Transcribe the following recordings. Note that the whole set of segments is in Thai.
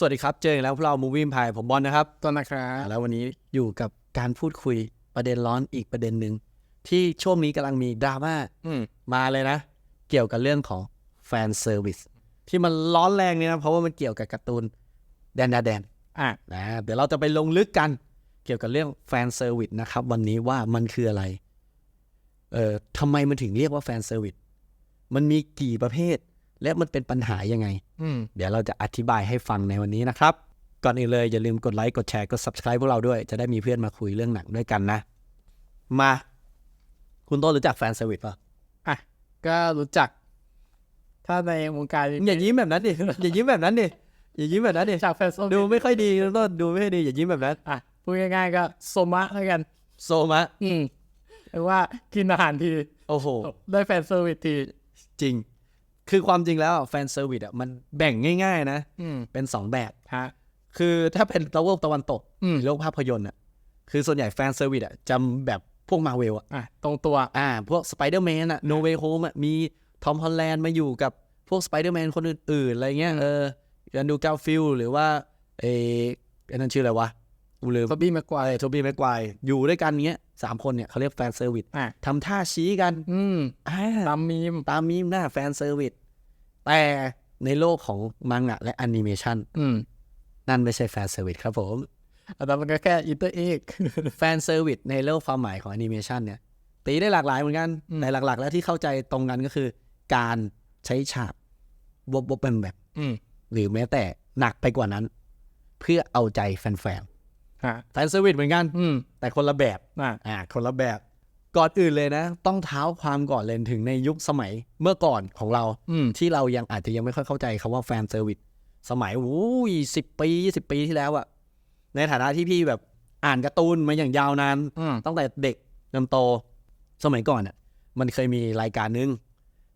สวัสดีครับ เจออีกแล้วพวกเรา Movie Empire ผมบอลนะครับ ต้นนะครับแล้ววันนี้อยู่กับการพูดคุยประเด็นร้อนอีกประเด็นหนึ่งที่ช่วงนี้กำลังมีดราม่าอืมมาเลยนะ เกี่ยวกับเรื่องของแฟนเซอร์วิสที่มันร้อนแรงเนี่ยนะ เพราะว่ามันเกี่ยวกับการ์ตูนแดนดาแดนอะนะเดี๋ยวเราจะไปลงลึกกันเกี่ยวกับเรื่องแฟนเซอร์วิสนะครับ วันนี้ว่ามันคืออะไร เอ่อทำไมมันถึงเรียกว่าแฟนเซอร์วิสมันมีกี่ประเภท และมันเป็นปัญหายังไงอืมเดี๋ยวเราจะอธิบายให้ฟังในวันนี้นะครับ ก่อนอื่นเลยอย่าลืมกดไลค์กดแชร์กด subscribe พวกเราด้วย จะได้มีเพื่อนมาคุยเรื่องหนังด้วยกันนะ มา คุณต้นรู้จักแฟนเซอร์วิสป่ะอะ ก็รู้จัก ถ้าในวงการอย่ายิ้มแบบนั้นดิอย่ายิ้มแบบนั้นดิอย่ายิ้มแบบนั้นดิจากแฟนโซดูไม่ค่อยดีคุณต้นดูไม่ค่อยดีอย่ายิ้มแบบนั้นอะพูดง่ายๆก็โซมะแล้วกันโซมะ อืมหรือว่ากินอาหารที โอ้โห ได้แฟนเซอร์วิสที จริง คือความจริงแล้วแฟนเซอร์วิสอะมันแบ่งง่าย ๆ นะอืมเป็นสองแบบฮะคือถ้าเป็นตะวันตะวันตกอืมโลกภาพยนตร์อะคือส่วนใหญ่แฟนเซอร์วิสอะจำแบบพวกมาเวลอะอะตรงตัวอ่าพวกสไปเดอร์แมนอะโนเวโฮมอะมีทอมฮอลแลนด์มาอยู่กับพวกสไปเดอร์แมนคนอื่นๆอะไรเงี้ยเออยันดูกาฟิลหรือว่าเอไอ้นั่นชื่ออะไรวะ กูลืมโทบี้แม็กควายไอ้โทบี้แม็กไกวร์อยู่ด้วยกันเงี้ยสามคนเนี่ยเขาเรียกแฟนเซอร์วิสอะทำท่าชี้กัน อืมอ่าตามมีมตามมีมหน้าแฟนเซอร์วิสแต่ในโลกของมังงะและแอนิเมชันอืมนั่นไม่ใช่แฟนเซอร์วิสครับผมอันนั้นมันก็แค่อินเตอร์เอกแฟนเซอร์วิสในโลกความหมายของแอนิเมชันเนี่ย ตีได้หลากหลายเหมือนกันอืมแต่หลัก ๆ แล้วที่เข้าใจตรงกันก็คือ การใช้ฉากวบวบแบบแบบอืมหรือแม้แต่หนักไปกว่านั้น เพื่อเอาใจแฟนฮะๆ แฟนเซอร์วิสเหมือนกันอืมแต่คนละแบบอะอ่าคนละแบบ ก่อนอื่นเลยนะ ต้องเท้าความก่อนเลยถึงในยุคสมัยเมื่อก่อนของเราอืมที่เรายังอาจจะยังไม่ค่อยเข้าใจคำว่าแฟนเซอร์วิสสมัยอู้ยสิบปียี่สิบปีที่แล้วอะในฐานะที่พี่แบบอ่านการ์ตูนมาอย่างยาวนานอืมตั้งแต่เด็กจนโต สมัยก่อนอะมันเคยมีรายการหนึง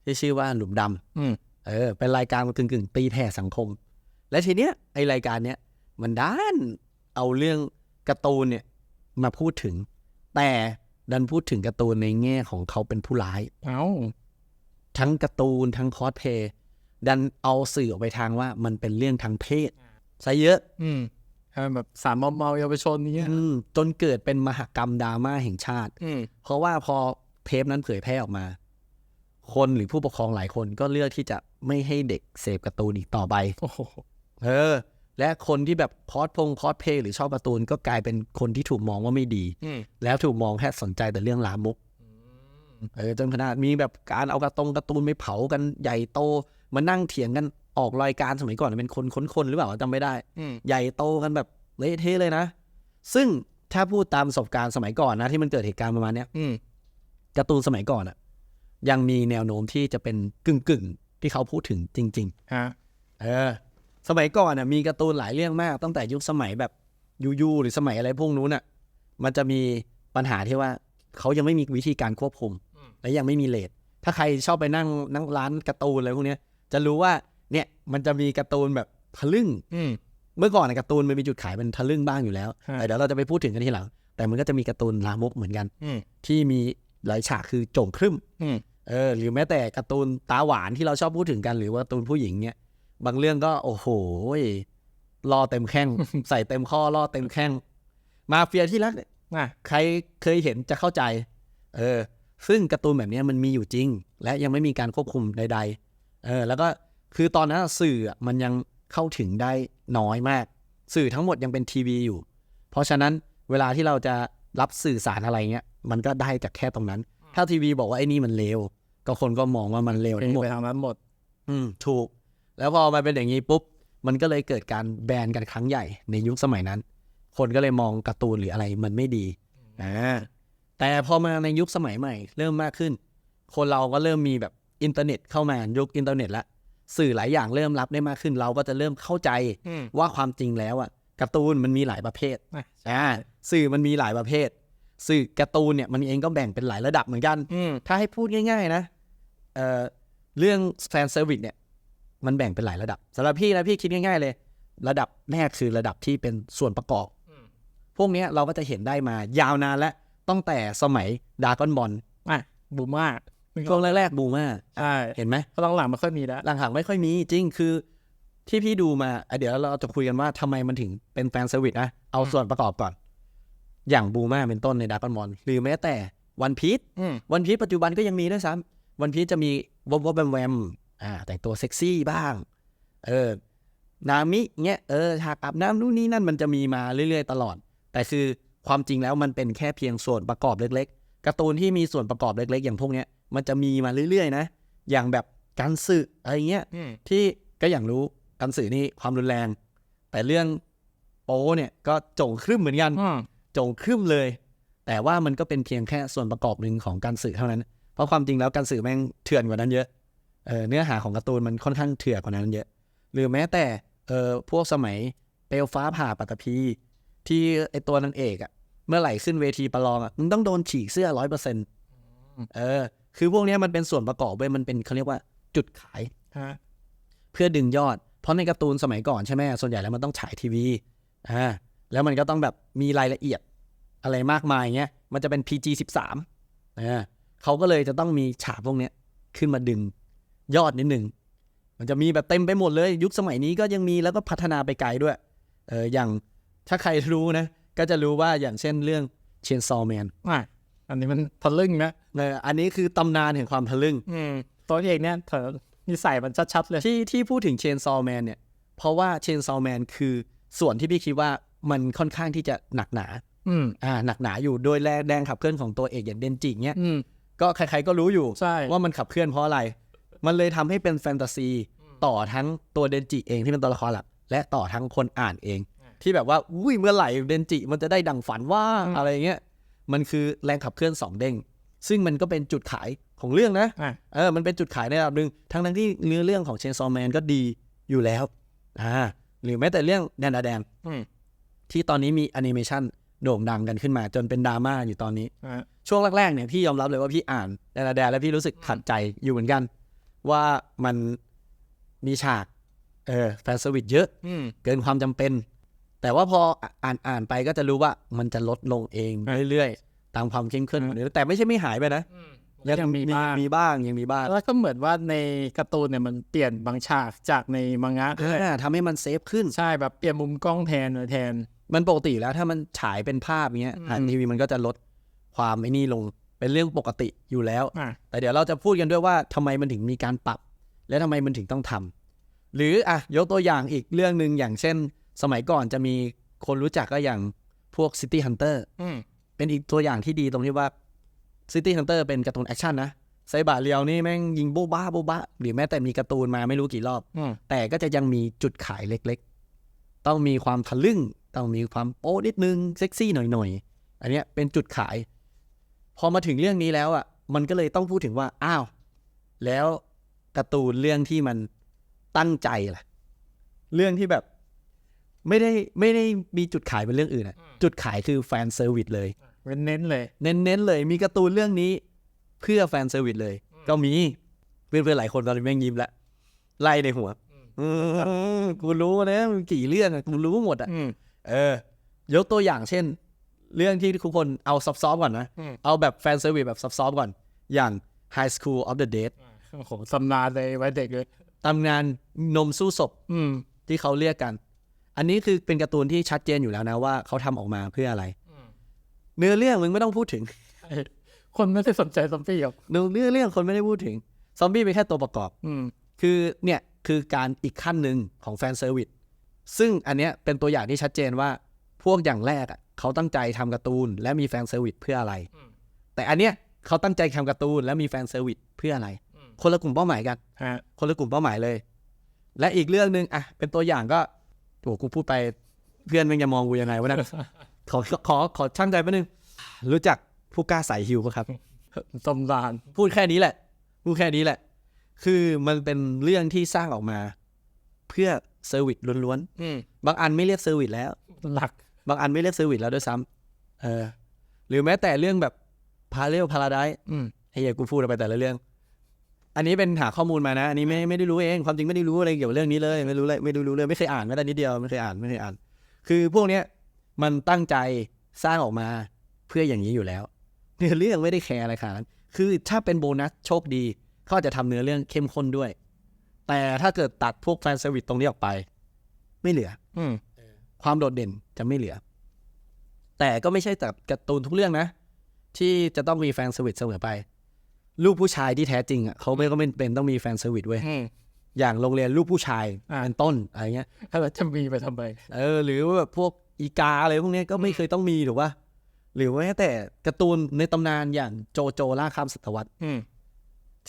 ที่ชื่อว่าหลุมดำอืมเออ เป็นรายการกึ่งกึ่งๆตีแผ่สังคม และทีเนี้ยไอรายการเนี้ยมันด้าน เอาเรื่องการ์ตูนเนี่ยมาพูดถึง แต่ดันพูดถึงการ์ตูนในแง่ของเขาเป็นผู้ร้าย เอ้าทั้งการ์ตูนทั้งคอสเพลย์ดันเอาสื่อออกไปทางว่ามันเป็นเรื่องทางเพศซะเยอะ อืมให้มันแบบสารมอมเมาเยาวชนนี้ยอืมจนเกิดเป็นมหกรรมดราม่าแห่งชาติ อืมเพราะว่าพอเทปนั้นเผยแพร่ออกมา คนหรือผู้ปกครองหลายคนก็เลือกที่จะไม่ให้เด็กเสพการ์ตูนอีกต่อไป โอ้โหเออ และคนที่แบบคอสพงคอสเพลย์หรือชอบการ์ตูนก็กลายเป็นคนที่ถูกมองว่าไม่ดีอืมแล้วถูกมองแค่สนใจแต่เรื่องลามกเออจนขนาดมีแบบการเอาการ์ตงการ์ตูนไปเผากันใหญ่โตมานั่งเถียงกันออกรายการสมัยก่อนเป็นคนค้นคนหรือเปล่าจำไม่ได้อืมใหญ่โตกันแบบเละเทะเลยนะ ซึ่งถ้าพูดตามประสบการณ์สมัยก่อนนะที่มันเกิดเหตุการณ์ประมาณเนี้ยอืมการ์ตูนสมัยก่อนอะยังมีแนวโน้มที่จะเป็นกึ่งกึ่งๆที่เขาพูดถึงจริงฮะๆเออ สมัยก่อนอะมีการ์ตูนหลายเรื่องมาก ตั้งแต่ยุคสมัยแบบยูยูหรือสมัยอะไรพวกนู้นอะมันจะมีปัญหาที่ว่าเขายังไม่มีวิธีการควบคุม และยังไม่มีเลทถ้าใครชอบไปนั่งนั่งร้านการ์ตูนอะไรพวกเนี้ย จะรู้ว่าเนี่ยมันจะมีการ์ตูนแบบทะลึ่งอืมเมื่อก่อนนะการ์ตูนมันมีจุดขายเป็นทะลึ่งบ้างอยู่แล้วฮะแต่เดี๋ยวเราจะไปพูดถึงกันทีหลัง แต่มันก็จะมีการ์ตูนลามกเหมือนกันอืมที่มีหลายฉากคือโจ่งครึ่มอืมเออหรือแม้แต่การ์ตูนตาหวานที่เราชอบพูดถึงกันหรือว่าการ์ตูนผู้หญิงเนี่ย บางเรื่องก็โอ้โหล่อเต็มแข้ง ใส่เต็มข้อล่อเต็มแข้ง มาเฟียที่รักเนี่ยอะใครเคยเห็นจะเข้าใจ เออ ซึ่งการ์ตูนแบบเนี้ยมันมีอยู่จริง และยังไม่มีการควบคุมใด ๆ เออ แล้วก็คือตอนนั้นสื่ออะมันยังเข้าถึงได้น้อยมาก สื่อทั้งหมดยังเป็นทีวีอยู่ เพราะฉะนั้นเวลาที่เราจะรับสื่อสารอะไรเงี้ย มันก็ได้จากแค่ตรงนั้น ถ้าทีวีบอกว่าไอ้นี่มันเลวก็คนก็มองว่ามันเลวทั้งหมดไปทางนั้นหมด อืมถูก แล้วพอมาเป็นอย่างนี้ปุ๊บ มันก็เลยเกิดการแบนกันครั้งใหญ่ในยุคสมัยนั้น คนก็เลยมองการ์ตูนหรืออะไรมันไม่ดีอ่าแต่พอมาในยุคสมัยใหม่ เริ่มมากขึ้น คนเราก็เริ่มมีแบบอินเทอร์เน็ตเข้ามายุคอินเทอร์เน็ตละสื่อหลายอย่างเริ่มรับได้มากขึ้น เราก็จะเริ่มเข้าใจอืมว่าความจริงแล้วอะการ์ตูนมันมีหลายประเภทอะอ่าสื่อมันมีหลายประเภท สื่อการ์ตูนเนี่ยมันเองก็แบ่งเป็นหลายระดับเหมือนกันอืมถ้าให้พูดง่าย ๆ นะเอ่อเรื่องแฟนเซอร์วิสเนี่ย มันแบ่งเป็นหลายระดับสำหรับพี่นะพี่คิดง่าย ๆ เลย ระดับแรกคือระดับที่เป็นส่วนประกอบ พวกเนี้ยเราก็จะเห็นได้มายาวนานแล้วตั้งแต่สมัยดากอนบอลอะบูมมากช่วงแรกๆบูมาใช่เห็นไหมก็ต้องหลังๆไม่ค่อยมีแล้วหลังๆไม่ค่อยมีจริงคือที่พี่ดูมาอะเดี๋ยวเราจะคุยกันว่าทำไมมันถึงเป็นแฟนเซอร์วิสนะเอาส่วนประกอบก่อน อย่างบูมาเป็นต้นในดาร์กมอนหรือแม้แต่วันพี e อืมวันพี e ปัจจุบันก็ยังมีด้วยซ้ำวันพี e จะมีวบวบแวมแวม อ่าแต่งตัวเซ็กซี่บ้าง เออนามิเงี้ยเออฉากอาบน้ำนู่นนี่นั่นมันจะมีมาเรื่อยๆ ตลอด แต่คือความจริงแล้วมันเป็นแค่เพียงส่วนประกอบเล็กๆการ์ตูนที่มีส่วนประกอบเล็ก ๆ อย่างพวกเนี้ยมันจะมีมาเรื่อยๆ นะ อย่างแบบการสื่ออะไรเงี้ยอืมที่ก็อย่างรู้การสื่อนี่ความรุนแรง แต่เรื่องโป้เนี่ยก็โจงครึ่มเหมือนกันอืมโจงครึ่มเลย แต่ว่ามันก็เป็นเพียงแค่ส่วนประกอบหนึ่งของการสื่อเท่านั้น เพราะความจริงแล้วการสื่อแม่งเถื่อนกว่านั้นเยอะ เออเนื้อหาของการ์ตูนมันค่อนข้างเถื่อนกว่านั้นเยอะ หรือแม้แต่เออพวกสมัยเปลวฟ้าผ่าปัตตภีที่ไอตัวนางเอกอะเมื่อไหร่ขึ้นเวทีประลองอะมึงต้องโดนฉีกเสื้อร้อยเปอร์เซ็นต์เออ คือพวกเนี้ยมันเป็นส่วนประกอบเว้ยมันเป็นเขาเรียกว่าจุดขายฮะเพื่อดึงยอด เพราะในการ์ตูนสมัยก่อนใช่ไหมส่วนใหญ่แล้วมันต้องฉายทีวีอ่าแล้วมันก็ต้องแบบมีรายละเอียดอะไรมากมายเงี้ยมันจะเป็น PG 13อ่าเขาก็เลยจะต้องมีฉากพวกเนี้ยขึ้นมาดึง ยอดนิดหนึ่ง มันจะมีแบบเต็มไปหมดเลย ยุคสมัยนี้ก็ยังมีแล้วก็พัฒนาไปไกลด้วย เอออย่างถ้าใครรู้นะ ก็จะรู้ว่าอย่างเช่นเรื่อง Chainsaw Man อะอันนี้มันทะลึ่งนะเอออันนี้คือตำนานแห่งความทะลึ่ง อืมตัวเอกเนี่ยเถอะนิสัยมันชัดๆเลยที่ที่พูดถึงเชนซอ w แมนเนี่ย เพราะว่าเชนซอ w แมนคือส่วนที่พี่คิดว่ามันค่อนข้างที่จะหนักหนา อืมอ่าหนักหนาอยู่โดยแรงแรงขับเคลื่อนของตัวเอกอย่างเดนจิเนี่ยอืมก็ใครๆก็รู้อยู่ใช่ว่ามันขับเคลื่อนเพราะอะไร มันเลยทำให้เป็นแฟนตาซี ต่อทั้งตัวเดนจิเองที่เป็นตัวละครหลักและต่อทั้งคนอ่านเอง ที่แบบว่าอุ้ยเมื่อไหร่เดนจิมันจะได้ดังฝันว่าอะไรเงี้ยมันคือแรงขับเคลื่อนสองเด้งซึ่งมันก็เป็นจุดขายของเรื่องนะอะเออมันเป็นจุดขายในระดับหนึ่งทั้งทั้งๆที่เนื้อเรื่องของเชนซอ w แมนก็ดีอยู่แล้วอ่าหรือแม้แต่เรื่องแดนดาแดงอืมที่ตอนนี้มีแอนิเมชันโด่งดังกันขึ้นมา จนเป็นดราม่าอยู่ตอนนี้อะช่วงแรกๆเนี่ยพี่ยอมรับเลยว่าพี่อ่านแดนดาแดงแล้วพี่รู้สึกขัดใจอยู่เหมือนกัน ว่ามันมีฉากเออแฟนเซอร์วิสเยอะอืมเกินความจำเป็น แต่ว่าพออ่านอ่านไปก็จะรู้ว่ามันจะลดลงเองอะเรื่อยๆ ตามความเข้มข้นของเนื้อแต่ไม่ใช่ไม่หายไปนะยังมีบ้างมีบ้างยังมีบ้างแล้วก็เหมือนว่าในการ์ตูนเนี่ยมันเปลี่ยนบางฉากจากในมังงะด้วยอ่าทำให้มันเซฟขึ้นใช่แบบเปลี่ยนมุมกล้องแทนอะไรแทน มันปกติแล้วถ้ามันฉายเป็นภาพเงี้ยอืมอ่านทีวีมันก็จะลดความไอ้นี่ลง เป็นเรื่องปกติอยู่แล้วอะแต่เดี๋ยวเราจะพูดกันด้วยว่าทำไมมันถึงมีการปรับ และทำไมมันถึงต้องทำหรืออะยกตัวอย่างอีกเรื่องหนึ่งอย่างเช่น สมัยก่อนจะมีคนรู้จักก็อย่างพวก City Hunter อืมเป็นอีกตัวอย่างที่ดีตรงที่ว่า City Hunter เป็นการ์ตูนแอคชั่นนะไซบะเรียวนี่แม่งยิงโบ๊ะบ้าโบ๊ะบ้าหรือแม้แต่มีการ์ตูนมาไม่รู้กี่รอบอืมแต่ก็จะยังมีจุดขายเล็กๆ ต้องมีความทะลึ่ง ต้องมีความโป๊นิดนึง เซ็กซี่หน่อยๆ อันเนี้ยเป็นจุดขายพ อมาถึงเรื่องนี้แล้วอะ มันก็เลยต้องพูดถึงว่า อ้าว แล้วการ์ตูนเรื่องที่มันตั้งใจล่ะ เรื่องที่แบบ ไม่ได้ไม่ได้มีจุดขายเป็นเรื่องอื่นอะ จุดขายคือแฟนเซอร์วิสเลยเว้นเน้นเลย เน้นๆเลย มีการ์ตูนเรื่องนี้ เพื่อแฟนเซอร์วิสเลย ก็มีเพื่อนๆหลายคนตอนนี้แม่งยิ้มแล้วไล่ในหัวเออกูรู้นะมันกี่เรื่องอะกูรู้หมดอะอืมเออ ยกตัวอย่างเช่น เรื่องที่ทุกคนเอาซอฟต์ๆก่อนนะอืมเอาแบบแฟนเซอร์วิสแบบซอฟต์ๆก่อน อย่าง High School of the Dead โอ้โหตำนานเลยไว้เด็กเลยตำนานนมสู้ศพอืมที่เขาเรียกกัน อันนี้คือเป็นการ์ตูนที่ชัดเจนอยู่แล้วนะว่าเขาทำออกมาเพื่ออะไรอืมเนื้อเรื่องมึงไม่ต้องพูดถึง คนไม่ได้สนใจซอมบี้หรอกเนื้อเรื่องคนไม่ได้พูดถึง ซอมบี้เป็นแค่ตัวประกอบอืมคือเนี่ยคือการอีกขั้นหนึ่งของแฟนเซอร์วิสซึ่งอันเนี้ยเป็นตัวอย่างที่ชัดเจนว่าพวกอย่างแรกอะ เขาตั้งใจทำการ์ตูน และมีแฟนเซอร์วิสเพื่ออะไรอืมแต่อันเนี้ยเขาตั้งใจทำการ์ตูน และมีแฟนเซอร์วิสเพื่ออะไรอืมคนละกลุ่มเป้าหมายกันฮะคนละกลุ่มเป้าหมายเลย และอีกเรื่องหนึ่งอะเป็นตัวอย่างก็โหกูพูดไปเพื่อนมันจะมองกูยังไงวะเนะขอขอขอช่างใจแป๊บนึง รู้จักผู้กล้าสายฮิวปะครับตำนานพูดแค่นี้แหละ พูดแค่นี้แหละ คือมันเป็นเรื่องที่สร้างออกมา เพื่อเซอร์วิสล้วนอืมๆบางอันไม่เรียกเซอร์วิสแล้ว หลัก บางอันไม่เรียกเซอร์วิสแล้วด้วยซ้ำเออ หรือแม้แต่เรื่องแบบพาเรลพาราไดอืมเฮ้ยกูพูดไปแต่ละเรื่อง อันนี้เป็นหาข้อมูลมานะ อันนี้ไม่ไม่ได้รู้เอง ความจริงไม่ได้รู้อะไรเกี่ยวกับเรื่องนี้เลย ไม่รู้เลยไม่รู้รู้เลยไม่เคยอ่านแม้แต่นิดเดียวไม่เคยอ่านไม่เคยอ่าน คือพวกเนี้ยมันตั้งใจสร้างออกมาเพื่ออย่างนี้อยู่แล้ว เนื้อเรื่องไม่ได้แคร์อะไรขนาดนั้นคือถ้าเป็นโบนัสโชคดีเขาอาจจะทำเนื้อเรื่องเข้มข้นด้วยแแต่ถ้าเกิดตัดพวกแฟนเซอร์วิสตรงนี้ออกไป ไม่เหลือ อืมความโดดเด่น จะไม่เหลือ แต่ก็ไม่ใช่แต่การ์ตูนทุกเรื่องนะ ที่จะต้องมีแฟนเซอร์วิสเสมอไป ลูกผู้ชายที่แท้จริงอะเขาไม่ก็ไม่เป็นต้องมีแฟนเซอร์วิสเว้ยอืมอย่างโรงเรียนลูกผู้ชายอ่าเป็นต้นอะไรเงี้ยถ้าเราจะมีไปทำไมเออ หรือว่าแบบพวกอีกาอะไรพวกเนี้ยก็ไม่เคยต้องมีถูกป่ะหรือว่าแม้แต่การ์ตูนในตำนานอย่างโจโจล่าข้ามศตวรรษอืม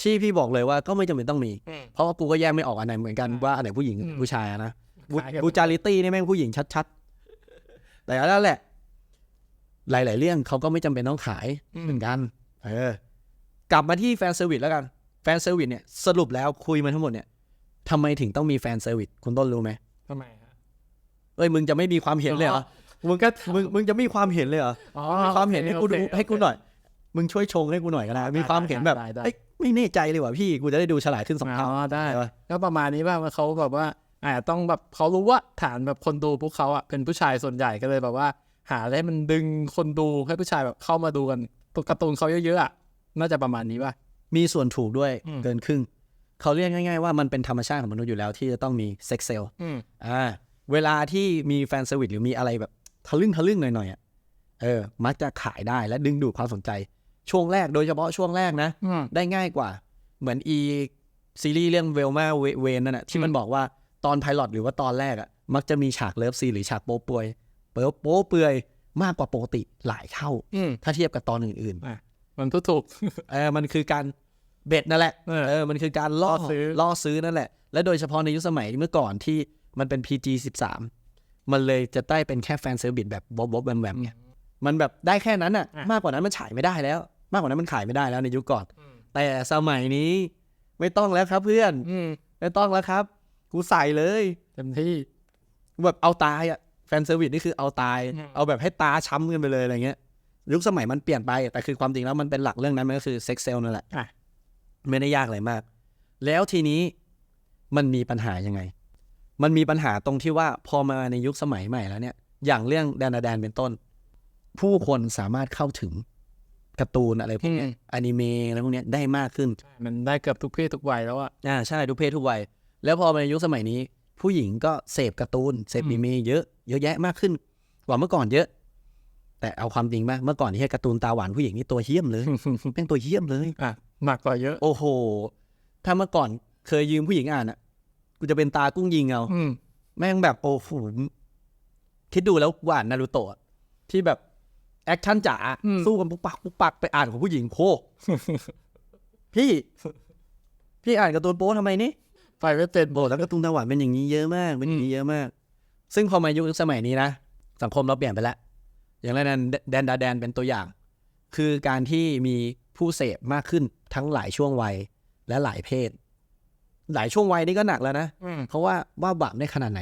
ที่พี่บอกเลยว่าก็ไม่จำเป็นต้องมีอืมเพราะว่ากูก็แยกไม่ออกอันไหนเหมือนกันว่าอันไหนผู้หญิงอืมผู้ชายอะนะคล้ายกันบูจาริตี้นี่แม่งผู้หญิงชัดๆ แต่แล้วแหละ หลาย ๆ เรื่องเขาก็ไม่จำเป็นต้องขายเหมือนกัน เออ กลับมาที่แฟนเซอร์วิสแล้วกันแฟนเซอร์วิสเนี่ยสรุปแล้วคุยมาทั้งหมดเนี่ยทำไมถึงต้องมีแฟนเซอร์วิสคุณต้นรู้ไหมทำไมฮะเอ้ยมึงจะไม่มีความเห็นเลยเหรอมึงก็มึงมึงจะมีความเห็นเลยเหรออ๋อมีความเห็นให้กูดูโอเคให้กูหน่อย มึงช่วยชงให้กูหน่อยก็ได้มีความเห็นแบบได้ได้เอ้ยไม่แน่ใจเลยว่ะพี่กูจะได้ดูฉลาดขึ้นสองอ๋เท่าอได้ได้ปะก็ประมาณนี้ว่าเขาแบบว่า อาจจะต้องแบบเขารู้ว่าฐานแบบคนดูพวกเขาอะเป็นผู้ชายส่วนใหญ่ก็เลยแบบว่า หาอะไรให้มันดึงคนดูให้ผู้ชายแบบเข้ามาดูกันตัวการ์ตูนเขาเยอะๆอะน่าจะประมาณนี้ป่ะมีส่วนถูกด้วยอืมเกินครึ่งเขาเรียกง่าย ๆ ว่ามันเป็นธรรมชาติของมนุษย์อยู่แล้วที่จะต้องมีเซ็กเซลอืมอ่าเวลาที่มีแฟนเซอร์วิสหรือมีอะไรแบบทะลึ่งทะลึ่งหน่อยๆอะเออ มักจะขายได้และดึงดูดความสนใจ ช่วงแรกโดยเฉพาะช่วงแรกนะอืมได้ง่ายกว่า เหมือนอีซีรีส์เรื่องเวลมาเวนนั่นแหะที่มันบอกว่า ตอนไพลอตหรือว่าตอนแรกอะมักจะมีฉากเลิฟซีนหรือฉากโป๊เปลือยเปิดโป๊เปลือยมากกว่าปกติหลายเท่าอืมถ้าเทียบกับตอนอื่นอะมันทุกถูกๆเออมันคือการเบ็ดนั่นแหละเออเออมันคือการล่อล่อซื้อล่อซื้อนั่นแหละ และโดยเฉพาะในยุคสมัยเมื่อก่อนที่มันเป็น PG 13มันเลยจะได้เป็นแค่แฟนเซอร์วิสแบบบ๊อบบ๊อบแวมแวมไงมันแบบได้แค่นั้นอะอะมากกว่านั้นมันฉายไม่ได้แล้ว มากกว่านั้นมันขายไม่ได้แล้วในยุคก่อน แต่สมัยนี้ไม่ต้องแล้วครับเพื่อนอืมไม่ต้องแล้วครับ กูใส่เลยเต็มที่แบบเอาตายอะแฟนเซอร์วิสนี่คือเอาตายอืมเอาแบบให้ตาช้ำกันไปเลยอะไรเงี้ยยุคสมัยมันเปลี่ยนไป แต่คือความจริงแล้วมันเป็นหลักเรื่องนั้นมันก็คือเซ็กเซลนั่นแหละอะไม่ได้ยากอะไรมาก แล้วทีนี้มันมีปัญหายังไง มันมีปัญหาตรงที่ว่าพอมาในยุคสมัยใหม่แล้วเนี่ย อย่างเรื่องแดนนาแดนเป็นต้น ผู้คนสามารถเข้าถึงการ์ตูนอะไรพวกเนี้ยอืมอนิเมะอะไรพวกเนี้ยได้มากขึ้น มันได้เกือบทุกเพศทุกวัยแล้วอะอ่าใช่ทุกเพศทุกวัย แล้วพอมาในยุคสมัยนี้ ผู้หญิงก็เสพการ์ตูนเสพอืมอนิเมะเยอะเยอะแยะมากขึ้นกว่าเมื่อก่อนเยอะ แต่เอาความจริงป่ะเมื่อก่อนที่ให้การ์ตูนตาหวานผู้หญิงนี่ตัวเหี้ยมเลยเป็นตัวเหี้ยมเลยอะหนักกว่าเยอะ โอ้โห ถ้าเมื่อก่อนเคยยืมผู้หญิงอ่านอะกูจะเป็นตากุ้งยิงเอาอืมแม่งแบบโอ้โหคิดดูแล้วหวานนารูโตะที่แบบแอคชั่นจ๋าอืมสู้กันปุ๊กปักปุ๊กปักไปอ่านของผู้หญิงโคพี่ พี่อ่านการ์ตูนโป๊ทำไมนี่ ไปไม่เป็นโบแล้วการ์ตูนตาหวานเป็นอย่างนี้เยอะมากเป็นอย่างนี้เยอะมาก ซึ่งพอมายุคสมัยนี้นะสังคมเราเปลี่ยนไปแล้วอย่างแรกนั้นแดนดาแดนเป็นตัวอย่าง คือการที่มีผู้เสพมากขึ้นทั้งหลายช่วงวัยและหลายเพศ หลายช่วงวัยนี่ก็หนักแล้วนะอืมเพราะว่าว่าบาปได้ขนาดไหน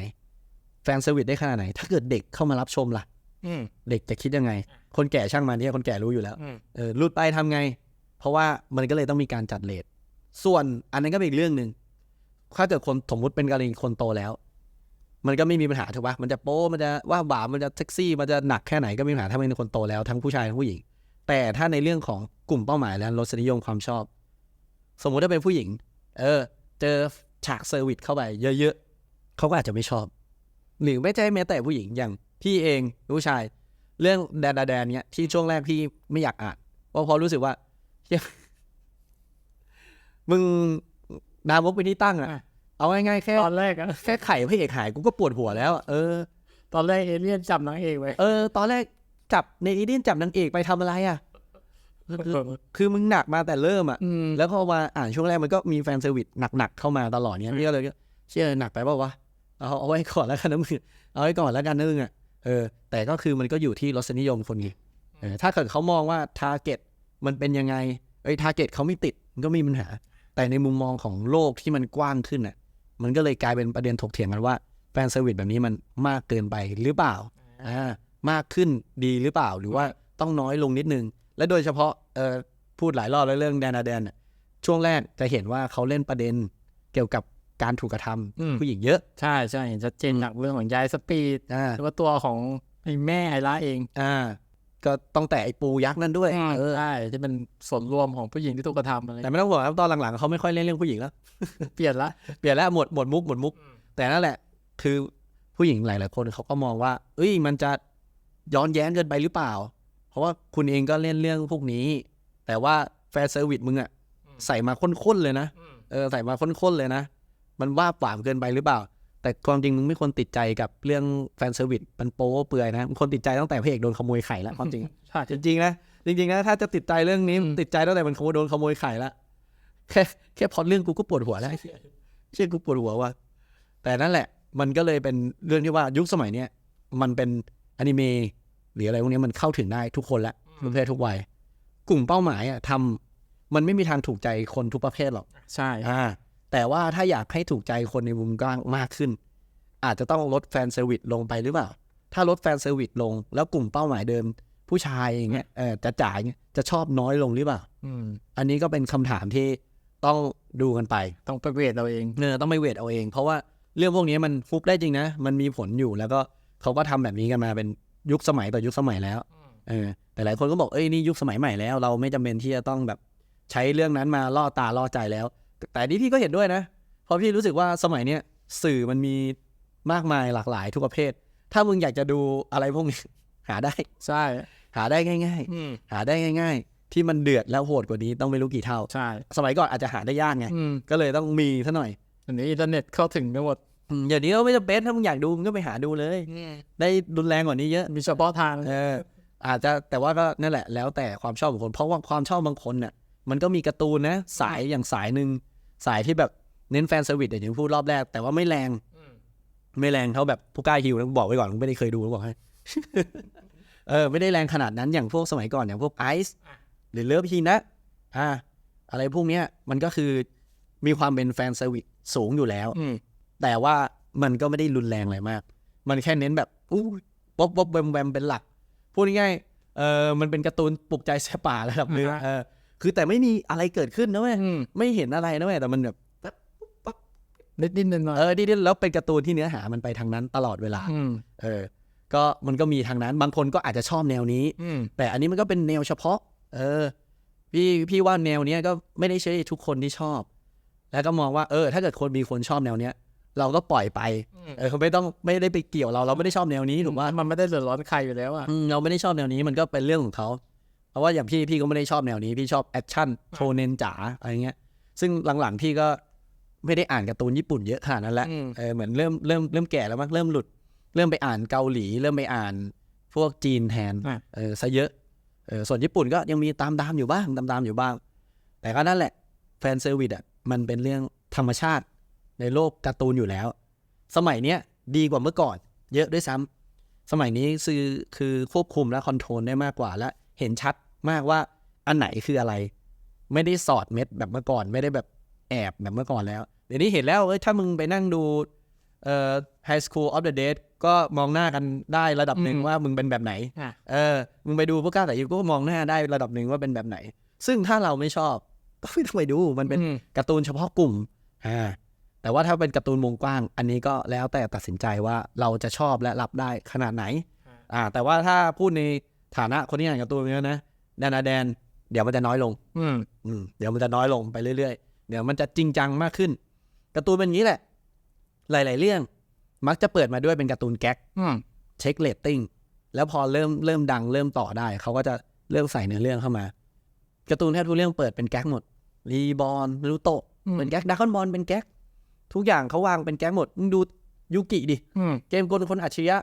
แฟนเซอร์วิสได้ขนาดไหน ถ้าเกิดเด็กเข้ามารับชมล่ะอืมเด็กจะคิดยังไง คนแก่ช่างมันที่คนแก่รู้อยู่แล้วอืมเออรูดไปทำไง เพราะว่ามันก็เลยต้องมีการจัดเลทส่วนอันนั้นก็เป็นอีกเรื่องหนึ่ง ถ้าเกิดคนสมมติเป็นกรณีคนโตแล้ว มันก็ไม่มีปัญหาถูกปะมันจะโป๊มันจะว่าบามันจะเซ็กซี่ มันจะหนักแค่ไหนก็ไม่มีปัญหาถ้าเป็นคนโตแล้วทั้งผู้ชายทั้งผู้หญิง แต่ถ้าในเรื่องของกลุ่มเป้าหมายแล้วรสนิยมความชอบ สมมุติถ้าเป็นผู้หญิง เออ เจอฉากเซอร์วิสเข้าไปเยอะๆเขาก็อาจจะไม่ชอบ หรือไม่ใช่แม้แต่ผู้หญิงอย่างพี่เองผู้ชาย เรื่องแดนดาแดนเนี้ยที่ช่วงแรกพี่ไม่อยากอ่านเพราะพอรู้สึกว่ามึง นามกเป็นที่ตั้งอะอะ เอาง่ายๆแค่ตอนแรกอะแค่ไข่พระเอกหายกูก็ปวดหัวแล้วอะเออ ตอนแรกเอเลี่ยนจับนางเอกไว้เออ ตอนแรกจับในอีเดียนจับนางเอกไปทำอะไรอะคือคือมึงหนักมาแต่เริ่มอะอืมแล้วพอมาอ่านช่วงแรกมันก็มีแฟนเซอร์วิสหนักๆเข้ามาตลอดเนี้ยพี่ก็เลยเชื่อหนักไปเปล่าวะเอาเอาไว้ก่อนแล้วกันนะมึงเอาไว้ก่อนแล้วกันนะมึงอะเออแต่ก็คือมันก็อยู่ที่รสนิยมคนไงเออถ้าเกิดเขามองว่าทาร์เก็ตมันเป็นยังไงเอ้ยทาร์เก็ตเขาไม่ติดมันก็ไม่มีปัญหา แต่ในมุมมองของโลกที่มันกว้างขึ้นอะมันก็เลยกลายเป็นประเด็นถกเถียงกันว่าแฟนเซอร์วิสแบบนี้มันมากเกินไปหรือเปล่าอ่ามากขึ้นดีหรือเปล่าหรือว่าต้องน้อยลงนิดนึง และโดยเฉพาะเออพูดหลายรอบแล้วเรื่องแดนนาแดนน่ะช่วงแรกจะเห็นว่าเขาเล่นประเด็นเกี่ยวกับการถูกกระทำอืมผู้หญิงเยอะ ใช่ใช่เห็นชัดเจนหนักเรื่องของยายสปีดอ่าหรือว่าตัวของไอ้แม่ไอร่าเอง อ่า ก็ต้องแต่ไอ้ปูยักษ์นั่นด้วยเออใช่ที่เป็นส่วนรวมของผู้หญิงที่ถูกกระทำอะไรแต่ไม่ต้องห่วงครับตอนหลังๆเขาไม่ค่อยเล่นเรื่องผู้หญิงแล้ว เปลี่ยนละเปลี่ยนแล้วหมดหมดมุกหมดมุก แต่นั่นแหละ คือผู้หญิงหลาย ๆ คนเขาก็มองว่า เอ้ยมันจะย้อนแย้งเกินไปหรือเปล่า เพราะว่าคุณเองก็เล่นเรื่องพวกนี้ แต่ว่าแฟร์เซอร์วิสมึงอะใส่มาข้นๆเลยนะเออใส่มาข้นๆเลยนะ มันว่าปามเกินไปหรือเปล่า แต่ความจริงมึงไม่ควรติดใจกับเรื่องแฟนเซอร์วิสมันโป๊เปื่อยนะมึงควรติดใจตั้งแต่พระเอกโดนขโมยไข่แล้วความจริงใช่จริงๆนะจริงๆนะถ้าจะติดใจเรื่องนี้อืมติดใจตั้งแต่มันขโมยโดนขโมยไข่ละแค่แค่พอดเรื่องกูก็ปวดหัวแล้วเชื่อกูปวดหัวว่ะแต่นั่นแหละ มันก็เลยเป็นเรื่องที่ว่ายุคสมัยเนี้ยมันเป็นอนิเมะหรืออะไรพวกนี้มันเข้าถึงได้ทุกคนละทุกประเภททุกวัยกลุ่มเป้าหมายอะทำมันไม่มีทางถูกใจคนทุกประเภทหรอกใช่อ่า แต่ว่าถ้าอยากให้ถูกใจคนในมุมกว้างมากขึ้น อาจจะต้องลดแฟนเซอร์วิสลงไปหรือเปล่า ถ้าลดแฟนเซอร์วิสลง แล้วกลุ่มเป้าหมายเดิม ผู้ชายอย่างเงี้ยเออจะจ่ายเงี้ยจะชอบน้อยลงหรือเปล่าอืมอันนี้ก็เป็นคำถามที่ต้องดูกันไป ต้องไปเวทเราเองเออต้องไปเวทเอาเอง เพราะว่าเรื่องพวกนี้มันฟุกได้จริงนะ มันมีผลอยู่แล้วก็เขาก็ทำแบบนี้กันมาเป็นยุคสมัยต่อยุคสมัยแล้วเออแต่หลายคนก็บอกเอ้ยนี่ยุคสมัยใหม่แล้ว เราไม่จำเป็นที่จะต้องแบบใช้เรื่องนั้นมาล่อตาล่อใจแล้ว แต่นี่พี่ก็เห็นด้วยนะ เพราะพี่รู้สึกว่าสมัยเนี้ยสื่อมันมีมากมายหลากหลายทุกประเภท ถ้ามึงอยากจะดูอะไรพวกนี้หาได้ ใช่ หาได้ง่ายอืมๆหาได้ง่าย ๆ ที่มันเดือดแล้วโหดกว่านี้ต้องไม่รู้กี่เท่า ใช่ สมัยก่อนอาจจะหาได้ยากไงอืมก็เลยต้องมีซะหน่อยอันนี้อินเทอร์เน็ตเข้าถึงไปหมดอืมอย่างนี้ก็ไม่จำเป็นถ้ามึงอยากดูมึงก็ไปหาดูเลย ได้รุนแรงกว่านี้เยอะ มีเฉพาะทางเอออาจจะแต่ว่าก็นั่นแหละแล้วแต่ความชอบของคน เพราะว่าความชอบบางคนเนี่ยมันก็มีการ์ตูนนะ สายอย่างสายหนึ่ง สายที่แบบเน้นแฟนเซอร์วิสอย่างที่พูดรอบแรก แต่ว่าไม่แรงไม่แรงเท่าแบบผู้กล้าฮิวนะบอกไว้ก่อนไม่ได้เคยดูนะบอกให้เออไม่ได้แรงขนาดนั้นอย่างพวกสมัยก่อนอย่างพวกไอซ์หรือเลิฟฮีนะอ่า อะไรพวกเนี้ยมันก็คือมีความเป็นแฟนเซอร์วิสสูงอยู่แล้วอืมแต่ว่ามันก็ไม่ได้รุนแรงอะไรมาก มันแค่เน้นแบบอู้ป๊บป๊บแวมแวมเป็นหลัก พูดง่ายๆเออมันเป็นการ์ตูนปลุกใจแสบป่าระดับหนึงอ่าฮะเออ คือแต่ไม่มีอะไรเกิดขึ้นนะเว้ยอืมไม่เห็นอะไรนะเว้ยแต่มันแบบนิดนิดหน่อยหน่อยเออดีๆแล้วเป็นการ์ตูนที่เนื้อหามันไปทางนั้นตลอดเวลาอืมเออ ก็มันก็มีทางนั้น บางคนก็อาจจะชอบแนวนี้อืมแต่อันนี้มันก็เป็นแนวเฉพาะ เออ พี่พี่ว่าแนวเนี้ยก็ไม่ได้ใช่ทุกคนที่ชอบ แล้วก็มองว่าเออ ถ้าเกิดคนมีคนชอบแนวเนี้ยเราก็ปล่อยไป เออเขาไม่ต้องไม่ได้ไปเกี่ยวเรา เราไม่ได้ชอบแนวนี้ถูกป่ะมันไม่ได้เดือดร้อนใครอยู่แล้วอะอืมเราไม่ได้ชอบแนวนี้มันก็เป็นเรื่องของเขา เพราะว่าอย่างพี่พี่ก็ไม่ได้ชอบแนวนี้ พี่ชอบแอคชั่นโชเนนจ๋าอะไรเงี้ย ซึ่งหลังๆพี่ก็ไม่ได้อ่านการ์ตูนญี่ปุ่นเยอะขนาดนั้นแหละอืมเออเหมือนเริ่มเริ่มเริ่มแก่แล้วมั้งเริ่มหลุด เริ่มไปอ่านเกาหลี เริ่มไปอ่านพวกจีนแทนอะเออซะเยอะเออส่วนญี่ปุ่นก็ยังมีตามตามๆอยู่บ้างตามตามๆอยู่บ้าง แต่ก็นั่นแหละแฟนเซอร์วิสอะมันเป็นเรื่องธรรมชาติในโลกการ์ตูนอยู่แล้ว สมัยเนี้ยดีกว่าเมื่อก่อน เยอะด้วยซ้ำสมัยนี้คือคือควบคุมและคอนโทรลได้มากกว่าและเห็นชัด มากว่าอันไหนคืออะไร ไม่ได้สอดเม็ดแบบเมื่อก่อน ไม่ได้แบบแอบแบบเมื่อก่อนแล้ว เดี๋ยวนี้เห็นแล้วเอ้ยถ้ามึงไปนั่งดูเอ่อ High School of the Dead ก็มองหน้ากันได้ระดับหนึ่งอืมว่ามึงเป็นแบบไหนอะเออ มึงไปดูพวกก้าแต่ยูก็มองหน้าได้ระดับหนึ่งว่าเป็นแบบไหน ซึ่งถ้าเราไม่ชอบก็ไม่ต้องไปดู มันเป็นอืมการ์ตูนเฉพาะกลุ่ม อ่า แต่ว่าถ้าเป็นการ์ตูนวงกว้าง อันนี้ก็แล้วแต่ตัดสินใจว่าเราจะชอบและรับได้ขนาดไหน อ่า แต่ว่าถ้าพูดในฐานะคนที่อ่านการ์ตูนเนี้ยนะ แดนอาแดน เดี๋ยวมันจะน้อยลง อืมอืมเดี๋ยวมันจะน้อยลงไปเรื่อยๆ เดี๋ยวมันจะจริงจังมากขึ้นการ์ตูนเป็นอย่างนี้แหละ หลาย ๆ เรื่อง มักจะเปิดมาด้วยเป็นการ์ตูนแก๊กอืมเช็คเรตติ้งแล้วพอเริ่มเริ่มดังเริ่มต่อได้ เขาก็จะเริ่มใส่เนื้อเรื่องเข้ามาการ์ตูนแทบทุกเรื่องเปิดเป็นแก๊กหมดรีบอลรูโตะอืมเป็นแก๊กดักคอนบอลเป็นแก๊กทุกอย่างเขาวางเป็นแก๊กหมดมึงดูยูกิดิอืมเกมกลคนอัจฉริยะ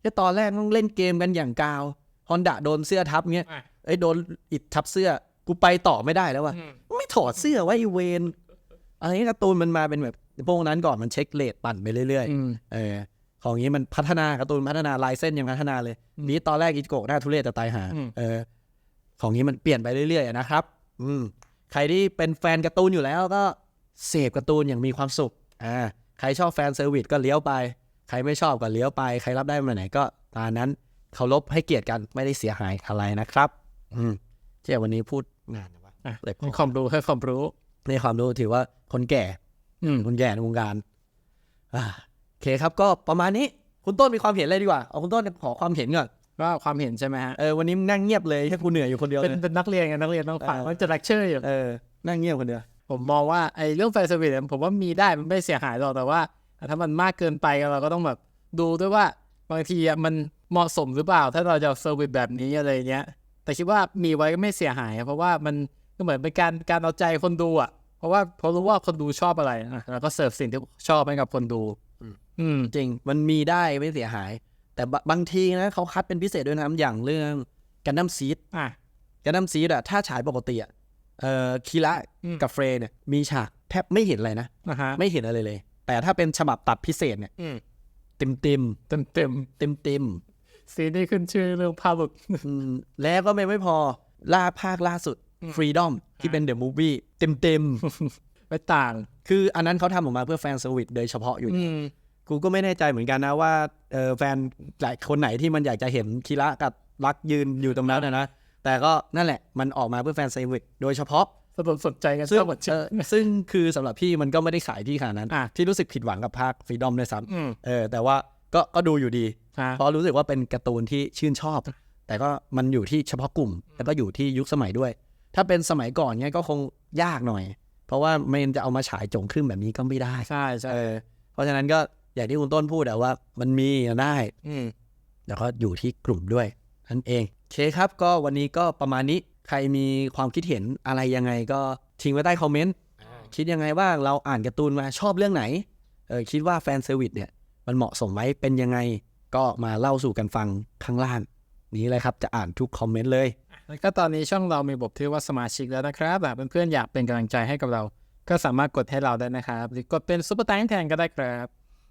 แค่ตอนแรกต้องเล่นเกมกันอย่างกาวฮอนดะโดนเสื้อทับเงี้ยอะ เอ้ยโดนอิดทับเสื้อ กูไปต่อไม่ได้แล้วว่ะอืมไม่ถอดเสื้อไว้ไอ้เวนอะไรเงี้ยการ์ตูนมันมาเป็นแบบพวกนั้นก่อนมันเช็คเลทปั่นไปเรื่อยๆอืมเออของนี้มันพัฒนาการ์ตูนพัฒนาลายเส้นยังพัฒนาเลยอืมนี้ตอนแรกอิจิโกะหน้าทุเรศจะตายหาอืมเออ ของนี้มันเปลี่ยนไปเรื่อยๆอะนะครับ อืมใครที่เป็นแฟนการ์ตูนอยู่แล้วก็เสพการ์ตูนอย่างมีความสุขอ่าใครชอบแฟนเซอร์วิสก็เลี้ยวไป ใครไม่ชอบก็เลี้ยวไป ใครรับได้มาไหนก็ตามนั้นเคารพให้เกียรติกันไม่ได้เสียหายอะไรนะครับอืม เจ้าวันนี้พูดนานนะวะอะเลยพให้อความรู้ให้ความรู้ในความรู้ถือว่าคนแก่ อืมคนแก่ในวงการอ่าโอเคครับก็ประมาณนี้ คุณต้นมีความเห็นอะไรดีกว่าเอาคุณต้นขอความเห็นก่อนว่าความเห็นใช่ไหมฮะเออวันนี้มึงนั่งเงียบเลยแค่กูเหนื่อยอยู่คนเดียวเป็นเลยเป็นนักเรียนไงนักเรียนต้องฟังเออมันจะเลคเชอร์อยู่เออนั่งเงียบคนเดียวผมมองว่าไอ้เรื่องแฟนเซอร์วิสผมว่ามีได้มันไม่เสียหายหรอกแต่ว่า ถ้ามันมากเกินไปเราก็ต้องแบบดูด้วยว่าบางทีอะมันเหมาะสมหรือเปล่า ถ้าเราจะเซอร์วิสแบบนี้อะไรเงี้ย แต่คิดว่ามีไว้ก็ไม่เสียหาย เพราะว่ามันก็เหมือนเป็นการการเอาใจคนดูอะ เพราะว่าเพราะรู้ว่าคนดูชอบอะไรอะแล้วก็เสิร์ฟสิ่งที่ชอบให้กับคนดู อืม จริง มันมีได้ไม่เสียหาย แต่บบางทีนะเขาคัดเป็นพิเศษด้วยนะอย่างเรื่องกันดั้มซีดอะกันดั้มซีดอะถ้าฉายปกติอะเอ่อคีระอืมกับเฟรย์เนี่ยมีฉากแทบไม่เห็นอะไรนะนะฮะไม่เห็นอะไรเลย แต่ถ้าเป็นฉบับตัดพิเศษเนี่ยอืมเต็มเต็มเต็มเต็มเต็มเต็มๆ ซีนนี้ขึ้นชื่อเรื่องภาพหลุดๆอืมแล้วก็ไม่ไม่พอล่าภาคล่าสุด Freedom ที่เป็นเดอะมูฟวี่เต็มเต็มไม่ต่างๆคืออันนั้นเขาทำออกมาเพื่อแฟนเซอร์วิสโดยเฉพาะอยู่อืมกูก็ไม่แน่ใจเหมือนกันนะว่าเออแฟนหลายคนไหนที่มันอยากจะเห็นคีระกับรักยืนอยู่ตรงนั้นนะนะ แต่ก็นั่นแหละมันออกมาเพื่อแฟนเซอร์วิสโดยเฉพาะสนสนใจกันซึ่งชอบหมดเอเชื่ออซึ่งคือสำหรับพี่มันก็ไม่ได้ขายที่ขนาดนั้นอะที่รู้สึกผิดหวังกับภาคฟรีดอมด้วยซ้อืมำเออแต่ว่า ก็ก็ดูอยู่ดีฮะเพราะรู้สึกว่าเป็นการ์ตูนที่ชื่นชอบ แต่ก็มันอยู่ที่เฉพาะกลุ่ม แล้วก็อยู่ที่ยุคสมัยด้วย ถ้าเป็นสมัยก่อนเนี้ยก็คงยากหน่อย เพราะว่ามันจะเอามาฉายจงครึ่มแบบนี้ก็ไม่ได้ใช่ใช่เออเพราะฉะนั้นก็อย่างที่คุณต้นพูดอะว่า มันมีได้อืมแล้วก็อยู่ที่กลุ่มด้วยนั่นเองโอเคครับก็วันนี้ก็ประมาณนี้ใครมีความคิดเห็นอะไรยังไงก็ทิ้งไว้ใต้คอมเมนต์คิดยังไงบ้างเราอ่านการ์ตูนมาชอบเรื่องไหนเออคิดว่าแฟนเซอร์วิสเนี่ย มันเหมาะสมไหมเป็นยังไง ก็มาเล่าสู่กันฟังข้างล่างนี้เลยครับจะอ่านทุกคอมเมนต์เลย แล้วก็ตอนนี้ช่องเรามีบทที่ว่าสมาชิกแล้วนะครับหากเพื่อนๆอยากเป็นกำลังใจให้กับเรา ก็สามารถกดให้เราได้นะครับ หรือกดเป็นซุปเปอร์แตงแทนก็ได้ครับ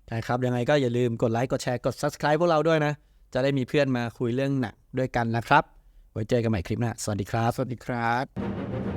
ใช่ครับยังไงก็อย่าลืมกดไลค์กดแชร์กด subscribe พวกเราด้วยนะ จะได้มีเพื่อนมาคุยเรื่องหนักด้วยกันนะครับ ไว้เจอกันใหม่คลิปหน้าสวัสดีครับ สวัสดีครับ